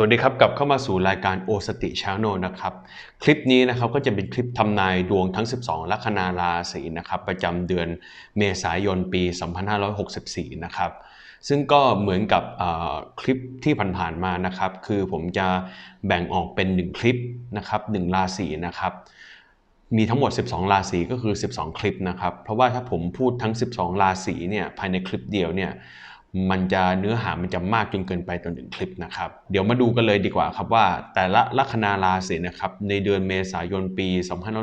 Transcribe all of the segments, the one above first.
สวัสดีครับกลับเข้ามาสู่รายการโอสติชาโนนะครับ คลิปนี้นะครับก็จะเป็นคลิปทำนายดวงทั้ง 12 ลัคนาราศีนะครับประจำเดือนเมษายนปี 2564 นะครับซึ่งก็เหมือนกับคลิปที่ผ่านๆมานะครับ คือผมจะแบ่งออกเป็น 1 คลิปนะครับ1ราศีนะครับมีทั้งหมด 12 ราศีก็คือ 12 คลิปนะครับ เพราะว่าถ้าผมพูดทั้ง 12 ราศีเนี่ยภายในคลิปเดียวเนี่ย มันจะเนื้อหามันจะมากจนเกินไปต่อหนึ่งคลิปนะครับ เดี๋ยวมาดูกันเลยดีกว่าครับว่า แต่ละลัคนาราศีนะครับในเดือนเมษายนปี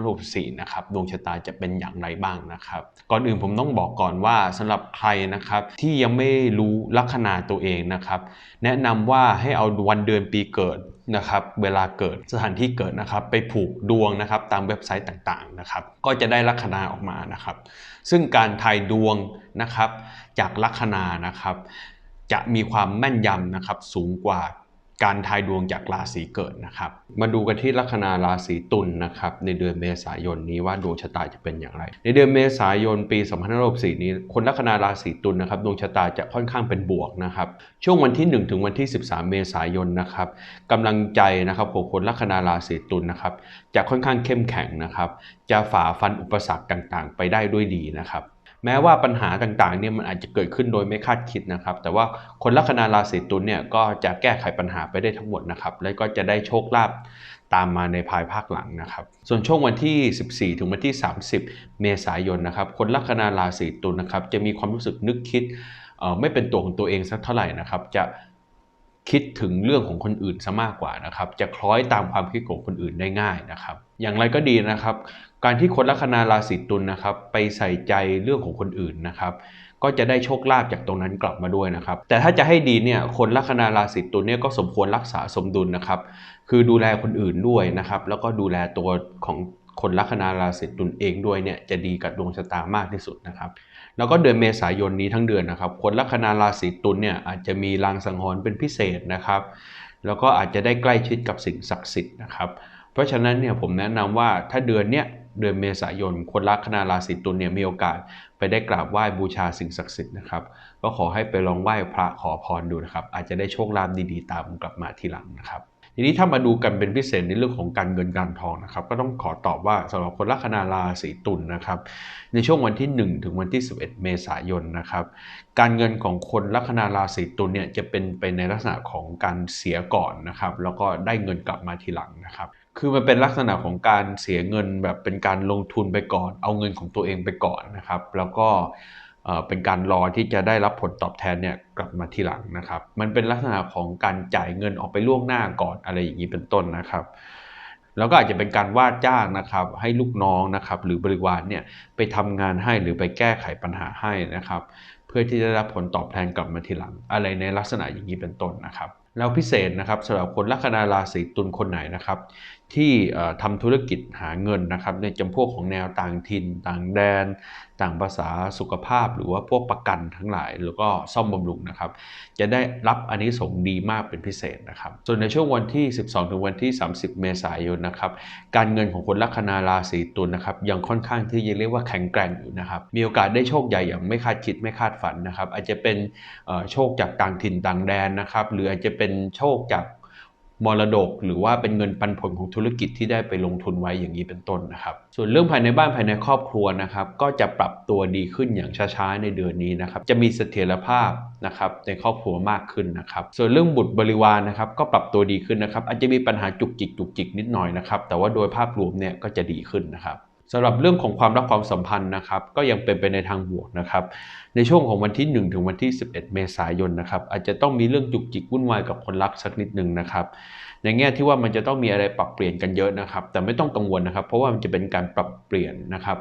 2564 นะครับดวงชะตาจะเป็นอย่างไรบ้างนะครับ ก่อนอื่นผมต้องบอกก่อนว่าสำหรับใครนะครับที่ยังไม่รู้ลัคนาตัวเองนะครับ แนะนำว่าให้เอาวันเดือนปีเกิด นะครับเวลาเกิดสถานที่เกิดนะครับ ไปผูกดวงนะครับตามเว็บไซต์ต่างๆนะครับ ก็จะได้ลัคนาออกมานะครับ ซึ่งการทายดวงนะครับ จากลัคนานะครับ จะมีความแม่นยำนะครับสูงกว่า การทายดวงจากราศีเกิดนะครับ มาดูกันที่ลัคนาราศีตุลนะครับในเดือนเมษายนนี้ว่าดวงชะตาจะเป็นอย่างไร ในเดือนเมษายนปี2564นี้ คนลัคนาราศีตุลนะครับดวงชะตาจะค่อนข้างเป็นบวกนะครับ ช่วงวันที่ 1 ถึงวันที่ 13 เมษายนนะครับกำลังใจนะครับของคนลัคนาราศีตุลนะครับจะค่อนข้างเข้มแข็งนะครับ จะฝ่าฟันอุปสรรคต่างๆ ไปได้ด้วยดีนะครับ แม้ว่าปัญหาต่างๆเนี่ยมันอาจจะเกิดขึ้นโดยไม่คาดคิดนะครับ แต่ว่าคนลัคนาราศีตุลเนี่ยก็จะแก้ไขปัญหาไปได้ทั้งหมดนะครับ และก็จะได้โชคลาภตามมาในภายภาคหลังนะครับ ส่วนช่วงวันที่ 14 ถึงวันที่ 30 เมษายนนะครับ คนลัคนาราศีตุลนะครับจะมีความรู้สึกนึกคิดไม่เป็นตัวของตัวเองสักเท่าไหร่นะครับ จะ คิดถึงเรื่องของคนอื่นซะมากกว่านะครับ จะคล้อยตามความคิดของคนอื่นได้ง่ายนะครับ อย่างไรก็ดีนะครับ การที่คนลัคนาราศีตุลนะครับ ไปใส่ใจเรื่องของคนอื่นนะครับ ก็จะได้โชคลาภจากตรงนั้นกลับมาด้วยนะครับ แต่ถ้าจะให้ดีเนี่ยคนลัคนาราศีตุลเนี่ยก็สมควรรักษาสมดุลนะครับ คือดูแลคนอื่นด้วยนะครับ แล้วก็ดูแลตัวของ คนลัคนาราศีตุลเองด้วยเนี่ยจะดีกับดวงชะตามากที่สุดนะครับ แล้วก็เดือนเมษายนนี้ทั้งเดือนนะครับ คนลัคนาราศีตุลเนี่ยอาจจะมีลางสังหรณ์เป็นพิเศษนะครับ แล้วก็อาจจะได้ใกล้ชิดกับสิ่งศักดิ์สิทธิ์นะครับ เพราะฉะนั้นเนี่ยผมแนะนำว่าถ้าเดือนเนี้ยเดือนเมษายน คนลัคนาราศีตุลเนี่ยมีโอกาสไปได้กราบไหว้บูชาสิ่งศักดิ์สิทธิ์นะครับ ก็ขอให้ไปลองไหว้พระขอพรดูนะครับ อาจจะได้โชคลาภดีๆ ตามกลับมาทีหลังนะครับ ทีนี้ถ้ามาดูกันเป็นพิเศษในเรื่องของการเงินการทองนะครับ ก็ต้องขอตอบว่าสำหรับคนลัคนาราศีตุลนะครับ ในช่วงวันที่ 1 ถึงวันที่ 11 เมษายนนะครับ การเงินของคนลัคนาราศีตุลเนี่ยจะเป็นไปในลักษณะของการเสียก่อนนะครับ แล้วก็ได้เงินกลับมาทีหลังนะครับคือมันเป็นลักษณะของการเสียเงินแบบเป็นการลงทุนไปก่อน เอาเงินของตัวเองไปก่อนนะครับ แล้วก็ เป็นการรอที่จะได้รับผลตอบแทนเนี่ยกลับมาทีหลังนะครับ มันเป็นลักษณะของการจ่ายเงินออกไปล่วงหน้าก่อนอะไรอย่างนี้เป็นต้นนะครับ แล้วก็อาจจะเป็นการว่าจ้างนะครับ ให้ลูกน้องนะครับ หรือบริวารเนี่ยไปทำงานให้หรือไปแก้ไขปัญหาให้นะครับ เพื่อที่จะได้รับผลตอบแทนกลับมาทีหลัง อะไรในลักษณะอย่างนี้เป็นต้นนะครับ แล้วพิเศษนะครับสำหรับคนลัคนาราศีตุลคนไหนนะครับ ที่ทำธุรกิจหาเงินนะครับ ในจำพวกของแนวต่างถิ่น ต่างแดน ต่างภาษาสุขภาพ หรือว่าพวกประกันทั้งหลายหรือก็ซ่อมบำรุงนะครับ จะได้รับอันนี้ส่งดีมากเป็นพิเศษนะครับ ส่วนในช่วงวันที่ 12 ถึงวันที่ 30 เมษายนนะครับ การเงินของคนลัคนาราศีตุลนะครับยังค่อนข้างที่จะเรียกว่าแข็งแกร่งอยู่นะครับ มีโอกาสได้โชคใหญ่อย่างไม่คาดคิดไม่คาดฝันนะครับ อาจจะเป็นโชคจากต่างถิ่นต่างแดนนะครับ หรืออาจจะเป็น็นโชคจากมรดก หรือว่าเป็นเงินปันผลของธุรกิจที่ได้ไปลงทุนไว้อย่างนี้เป็นต้นนะครับ ส่วนเรื่องภายในบ้านภายในครอบครัวนะครับ ก็จะปรับตัวดีขึ้นอย่างช้าๆในเดือนนี้นะครับ จะมีเสถียรภาพนะครับในครอบครัวมากขึ้นนะครับ ส่วนเรื่องบุตรบริวารนะครับ ก็ปรับตัวดีขึ้นนะครับ อาจจะมีปัญหาจุกจิกจุกจิกนิดหน่อยนะครับ แต่ว่าโดยภาพรวมเนี่ยก็จะดีขึ้นนะครับ สำหรับเรื่องของความรักความสัมพันธ์นะครับ ก็ยังเป็นไปในทางบวกนะครับ ในช่วงของวันที่ 1 ถึงวันที่ 11 เมษายนนะครับ อาจจะต้องมีเรื่องจุกจิกวุ่นวายกับคนรักสักนิดหนึ่งนะครับ ในแง่ที่ว่ามันจะต้องมีอะไรปรับเปลี่ยนกันเยอะนะครับ แต่ไม่ต้องกังวลนะครับ เพราะว่ามันจะเป็นการปรับเปลี่ยนนะครับ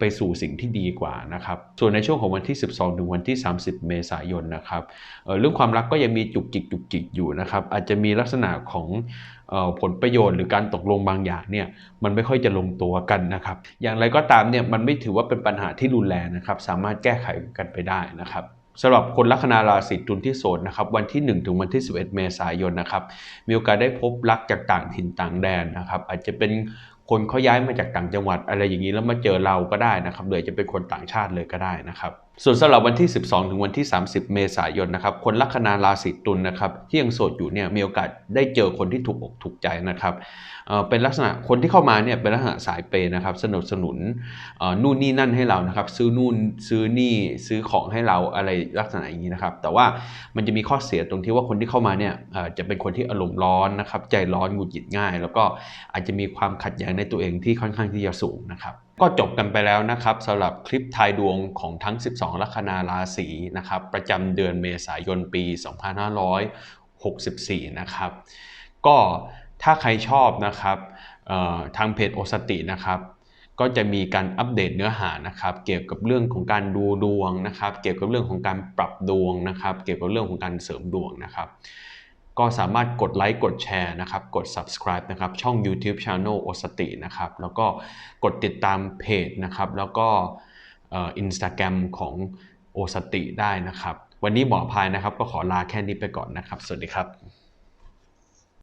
ไปสู่สิ่งที่ดีกว่านะครับ ส่วนในช่วงของวันที่ 12 ถึงวันที่ 30 เมษายนนะครับเเรื่องความรักก็ยังมีจุกจิกจุกจิกอยู่นะครับ อาจจะมีลักษณะของออผลประโยชน์หรือการตกลงบางอย่างเนี่ยมันไม่ค่อยจะลงตัวกันนะครับ อย่างไรก็ตามเนี่ยมันไม่ถือว่าเป็นปัญหาที่รุนแรงนะครับ สามารถแก้ไขกันไปได้นะครับสำหรับคนลัคนาราศีตุลที่โสดนะครับวันที่ 1 ถึงวันที่ 11 เมษายนนะครับมีโอกาสได้พบรักจากต่างถิ่นต่างแดนนะครับ อาจจะเป็น คนเขาย้ายมาจากต่างจังหวัดอะไรอย่างนี้แล้วมาเจอเราก็ได้นะครับหรือจะเป็นคนต่างชาติเลยก็ได้นะครับ ส่วนสำหรับวันที่ 12 ถึงวันที่ 30 เมษายนนะครับ คนลัคนาราศีตุลนะครับที่ยังโสดอยู่เนี่ยมีโอกาสได้เจอคนที่ถูกอกถูกใจนะครับเเป็นลักษณะคนที่เข้ามาเนี่ยเป็นลักษณะสายเปย์นะครับสนับสนุนนู่นนี่นั่นให้เรานะครับ ซื้อนู่นซื้อนี่ซื้อของให้เราอะไรลักษณะอย่างนี้นะครับ แต่ว่ามันจะมีข้อเสียตรงที่ว่าคนที่เข้ามาเนี่ยจะเป็นคนที่อารมณ์ร้อนนะครับ ใจร้อนหงุดหงิดง่าย แล้วก็อาจจะมีความขัดแย้งในตัวเองที่ค่อนข้างที่จะสูงนะครับ ก็จบกันไปแล้วนะครับสำหรับคลิปทายดวงของทั้ง 12 ลัคนาราศีนะครับประจำเดือนเมษายนปี 2564 นะครับก็ถ้าใครชอบนะครับทางเพจโอสตินะครับก็จะมีการอัปเดตเนื้อหานะครับ เกี่ยวกับเรื่องของการดูดวงนะครับ เกี่ยวกับเรื่องของการปรับดวงนะครับ เกี่ยวกับเรื่องของการเสริมดวงนะครับ ก็สามารถกดไลค์กดแชร์นะครับกด subscribe นะครับช่อง YouTube Channel โอสตินะครับแล้วก็กดติดตามเพจนะครับแล้วก็อินสตาแกรมของโอสติได้นะครับ วันนี้หมอพายนะครับก็ขอลาแค่นี้ไปก่อนนะครับ สวัสดีครับ